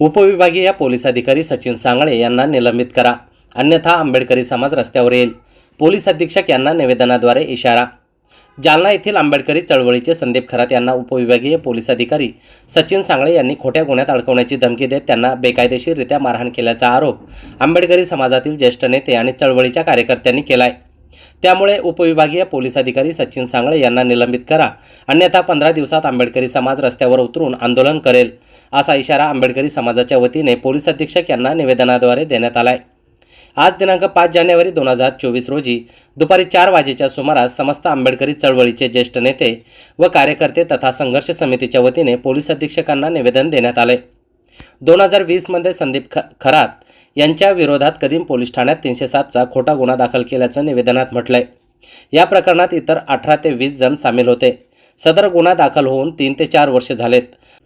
उपविभागीय पोलीस अधिकारी सचिन सांगळे यांना निलंबित करा. अन्यथा आंबेडकरी समाज रस्त्यावर येईल. पोलीस अधीक्षक यांना निवेदनाद्वारे इशारा. जालना येथील आंबेडकरी चळवळीचे संदीप खरात यांना उपविभागीय पोलीस अधिकारी सचिन सांगळे यांनी खोट्या गुन्ह्यात अडकवण्याची धमकी देत त्यांना बेकायदेशीररित्या मारहाण केल्याचा आरोप आंबेडकरी समाजातील ज्येष्ठ नेते आणि चळवळीच्या कार्यकर्त्यांनी केला आहे त्यामुळे उपविभागीय पोलीस अधिकारी सचिन सांगळे यांना निलंबित करा. अन्यथा पंधरा दिवसात आंबेडकरी समाज रस्त्यावर उतरून आंदोलन करेल असा इशारा आंबेडकरी समाजाच्या वतीने पोलीस अधीक्षक यांना निवेदनाद्वारे देण्यात आलाय. आज दिनांक पाच जानेवारी दोन हजार चोवीस रोजी दुपारी चार वाजेच्या सुमारास समस्त आंबेडकरी चळवळीचे ज्येष्ठ नेते व कार्यकर्ते तथा संघर्ष समितीच्या वतीने पोलीस अधीक्षकांना निवेदन देण्यात आले दोन हजार वीसमध्ये संदीप ख खरात यांच्या विरोधात कदीम पोलीस ठाण्यात तीनशे सातचा खोटा गुन्हा दाखल केल्याचं निवेदनात म्हटलंय. या प्रकरणात इतर अठरा ते वीस जण सामील होते. सदर गुन्हा दाखल होऊन तीन ते चार वर्षे झालेत.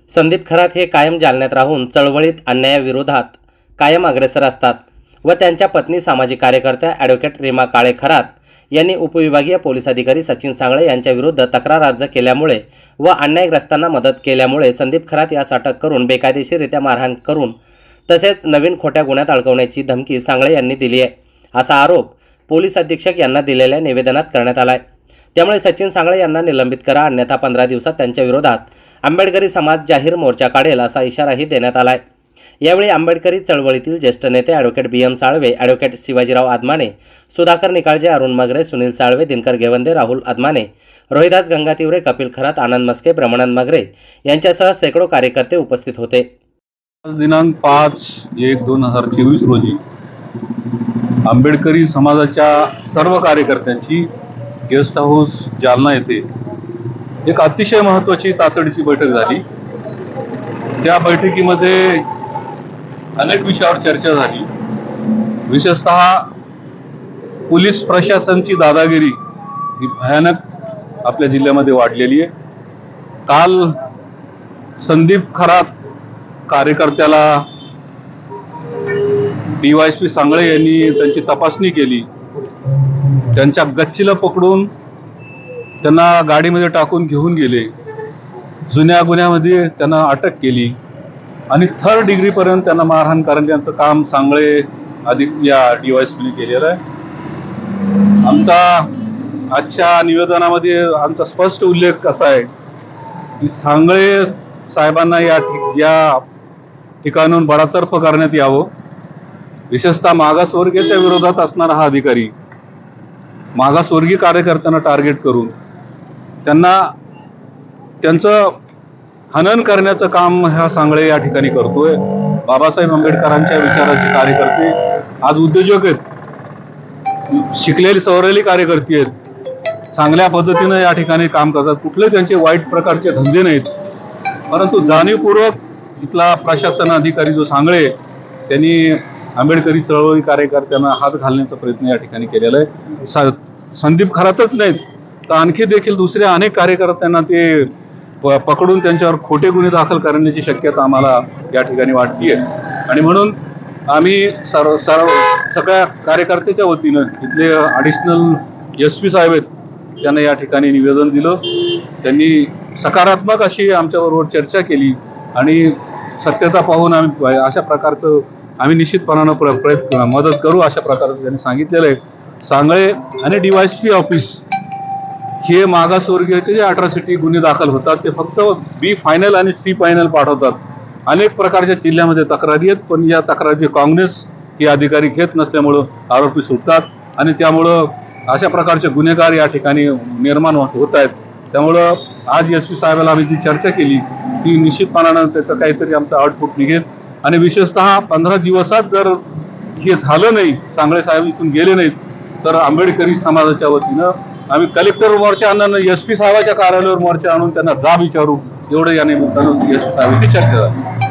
संदीप खरात हे कायम जालन्यात राहून चळवळीत अन्यायाविरोधात कायम अग्रेसर असतात. व त्यांच्या पत्नी सामाजिक कार्यकर्त्या ॲडव्होकेट रेमा काळे खरात यांनी उपविभागीय पोलीस अधिकारी सचिन सांगळे यांच्याविरुद्ध तक्रार अर्ज केल्यामुळे व अन्यायग्रस्तांना मदत केल्यामुळे संदीप खरात यास अटक करून बेकायदेशीररित्या मारहाण करून तसेच नवीन खोट्या गुन्ह्यात अडकवण्याची धमकी सांगळे यांनी दिली आहे. असा आरोप पोलीस अधीक्षक यांना दिलेल्या निवेदनात करण्यात आला आहे त्यामुळे सचिन सांगळे यांना निलंबित करा अन्यथा पंधरा दिवसात त्यांच्या विरोधात आंबेडकरी समाज जाहीर मोर्चा काढेल असा इशाराही देण्यात आला आहे यावेळी आंबेडकरी चळवळीतील ज्येष्ठ नेते advocate B M Salve advocate Shivajirao Adamane Sudhakar Nikalje Arun Magare Sunil Salve Dinkar Ghevande Rahul Adamane Rohidas Gangativare Kapil Kharat Anand Maske Pramanand Magare यांच्यासह शेकडो कार्यकर्ते उपस्थित होते. आज दिनांक पाच एक दोन हजार चोवीस रोजी आंबेडकरी समाजाच्या सर्व कार्यकर्त्यांची गेस्ट हाऊस जालना येथे एक अतिशय महत्वाची तातडीची बैठक झाली. त्या बैठकीमध्ये अनेक विषयावर चर्चा झाली. विशेषतः पोलीस प्रशासनची दादागिरी ही भयानक आपल्या जिल्ह्यामध्ये वाढलेली आहे. काल संदीप खरात कार्यकर्त्याला डीवायसपी सांगळे यांनी त्यांची तपासणी केली. त्यांच्या गच्चीला पकडून त्यांना गाडीमध्ये टाकून घेऊन गेले. जुन्या गुन्ह्यामध्ये त्यांना अटक केली. आणि थर्ड डिग्रीपर्यंत त्यांना मारहाण करण्याचं काम सांगळे अधिक या डीवायसपीने केलेलं आहे. आमचा आजच्या निवेदनामध्ये आमचा स्पष्ट उल्लेख असा आहे की सांगळे साहेबांना या या ठिकाणून बडातर्फ करण्यात यावं. विशेषतः मागासवर्गीयाच्या विरोधात असणारा हा अधिकारी मागासवर्गीय कार्यकर्त्यांना टार्गेट करून त्यांना त्यांचं हनन करण्याचं काम ह्या सांगळे या ठिकाणी करतोय. बाबासाहेब आंबेडकरांच्या विचाराचे कार्यकर्ते आज उद्योजक आहेत. शिकलेली सवरेली कार्यकर्ते आहेत. चांगल्या पद्धतीनं या ठिकाणी काम करतात. कुठले त्यांचे वाईट प्रकारचे धंदे नाहीत. परंतु जाणीवपूर्वक इथला प्रशासन अधिकारी जो सांगळे त्यांनी आंबेडकरी चळवळी कार्यकर्त्यांना हात घालण्याचा प्रयत्न या ठिकाणी केलेला आहे. संदीप खरातच नाहीत. तर आणखी देखील दुसऱ्या अनेक कार्यकर्त्यांना ते पकडून त्यांच्यावर खोटे गुन्हे दाखल करण्याची शक्यता आम्हाला या ठिकाणी वाटतीये. आणि म्हणून आम्ही सर्व सर्व सगळ्या कार्यकर्त्याच्या वतीनं इथले अडिशनल एस पी साहेब आहेत त्यांना या ठिकाणी निवेदन दिलं. त्यांनी सकारात्मक अशी आमच्याबरोबर चर्चा केली आणि सत्यता पाहून आम्ही अशा प्रकारचं आम्ही निश्चितपणानं प्र प्रयत्न मदत करू अशा प्रकारचं त्यांनी सांगितलेलं आहे. सांगळे आणि डीवायसपी ऑफिस हे मागासवर्गीयाचे जे अट्रॉसिटी गुन्हे दाखल होतात ते फक्त बी फायनल आणि सी फायनल पाठवतात. अनेक प्रकारच्या जिल्ह्यामध्ये तक्रारी आहेत पण या तक्रारी काँग्रेस हे अधिकारी घेत नसल्यामुळं आरोपी सुटतात आणि त्यामुळं अशा प्रकारचे गुन्हेगार या ठिकाणी निर्माण होत होत आहेत. त्यामुळं आज एस पी साहेबाला आम्ही जी चर्चा केली ती निश्चितपणानं त्याचं काहीतरी आमचं आउटपुट निघेल. आणि विशेषतः पंधरा दिवसात जर हे झालं नाही सांगळे साहेब इथून गेले नाहीत तर आंबेडकरी समाजाच्या वतीनं आम्ही कलेक्टर मोर्चा आणणार एस पी साहेबाच्या कार्यालयावर मोर्चा आणून त्यांना जाब विचारू. एवढं या निमित्तानं एस पी साहेबांची चर्चा झाली.